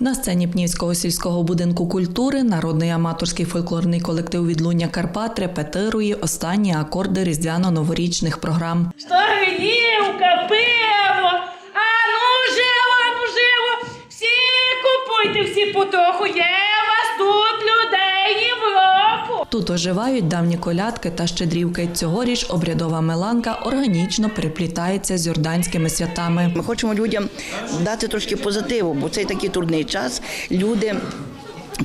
На сцені Пнівського сільського будинку культури народний аматорський фольклорний колектив Відлуння Карпат репетирує останні акорди різдвяно-новорічних програм. Сторгнівка, пиво, а ну живо, ну живо, всі купуйте, всі потоху є тут людей Європу. Тут оживають давні колядки та щедрівки. Цьогоріч обрядова меланка органічно переплітається з юрданськими святами. Ми хочемо людям дати трошки позитиву, бо цей такий трудний час. Люди.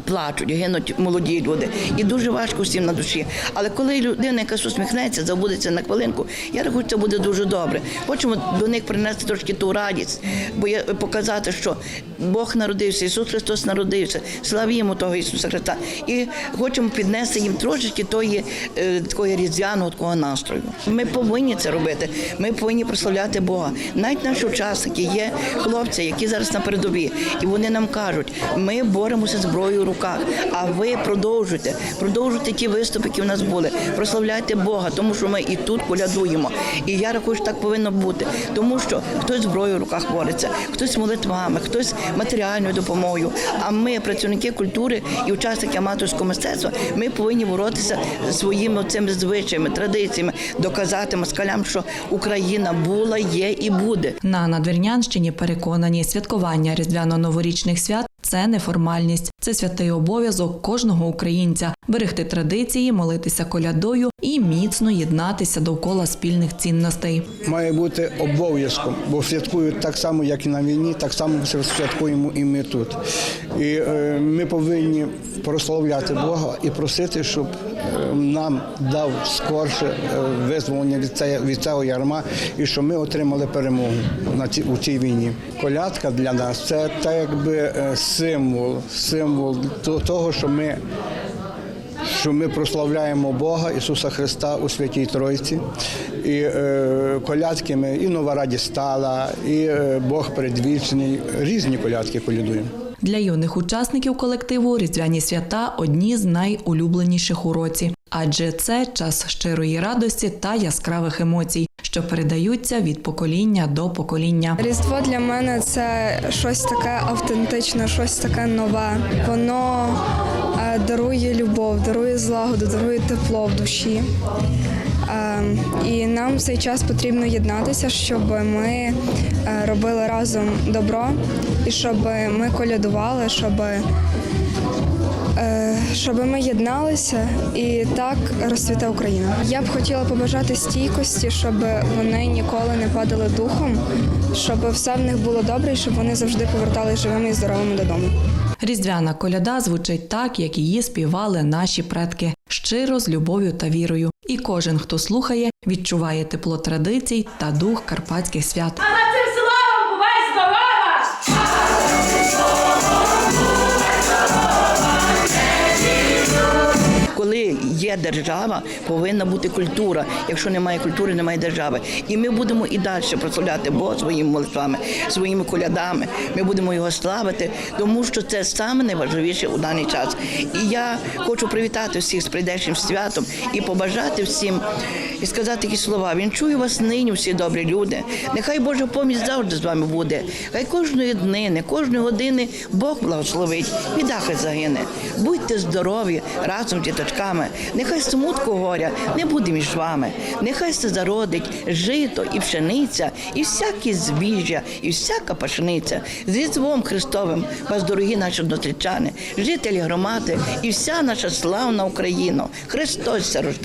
Плачуть, гинуть молоді люди, і дуже важко всім на душі. Але коли людина якась усміхнеться, забудеться на хвилинку, я рахую, це буде дуже добре. Хочемо до них принести трошки ту радість, бо я показати, що Бог народився, Ісус Христос народився, славімо того Ісуса Христа. І хочемо піднести їм трошечки тої е, такої різдвяного такого настрою. Ми повинні це робити. Ми повинні прославляти Бога. Навіть наші учасники є хлопці, які зараз на передовій, і вони нам кажуть, ми боремося зброєю руках. А ви продовжуйте, продовжуйте ті виступи, які в нас були. Прославляйте Бога, тому що ми і тут колядуємо. І я рахую, що так повинно бути, тому що хтось зброєю в руках бореться, хтось молитвами, хтось матеріальною допомогою. А ми, працівники культури і учасники аматорського мистецтва, ми повинні боротися своїми цими звичаями, традиціями, доказати москалям, що Україна була, є і буде. На Надвірнянщині переконані, святкування різдвяно-новорічних свят це не формальність, це святий обов'язок кожного українця берегти традиції, молитися колядою і міцно єднатися довкола спільних цінностей. має бути обов'язком, бо святкують так само, як і на війні, так само святкуємо і ми тут. І е, ми повинні прославляти Бога і просити, щоб е, нам дав скорше е, визволення від, це, від цього ярма і щоб ми отримали перемогу на ці, у цій війні. Колядка для нас це так якби символ, символ то- того, що ми що ми прославляємо Бога Ісуса Христа у Святій Тройці. І е, колядки ми і нова радість стала, і е, Бог предвічний. Різні колядки колядуємо. Для юних учасників колективу різдвяні свята одні з найулюбленіших у році, адже це час щирої радості та яскравих емоцій, що передаються від покоління до покоління. Різдво для мене це щось таке автентичне, щось таке нове. Воно дарує любов, дарує злагоду, дарує тепло в душі. Е, І нам в цей час потрібно єднатися, щоб ми е, робили разом добро і щоб ми колядували, щоб, е, щоб ми єдналися і так розцвіте Україна. Я б хотіла побажати стійкості, щоб вони ніколи не падали духом, щоб все в них було добре і щоб вони завжди повертались живими і здоровими додому. Різдвяна коляда звучить так, як її співали наші предки, щиро з любов'ю та вірою. І кожен, хто слухає, відчуває тепло традицій та дух карпатських свят. Є держава, повинна бути культура. Якщо немає культури, немає держави. І ми будемо і далі прославляти Бога своїми молитвами, своїми колядами. Ми будемо його славити, тому що це саме найважливіше у даний час. І я хочу привітати всіх з прийдешнім святом і побажати всім і сказати такі слова. Він чує вас нині, всі добрі люди. Нехай Божа поміч завжди з вами буде. Хай кожної днини, кожної години Бог благословить, біда хай загине. Будьте здорові разом з діточками. Нехай смутку горя не буде між вами. Нехай се зародить жито і пшениця, і всякі збіжжя, і всяка пашниця. З Різдвом Христовим вас, дорогі наші односельчани, жителі громади і вся наша славна Україна. Христос рождає.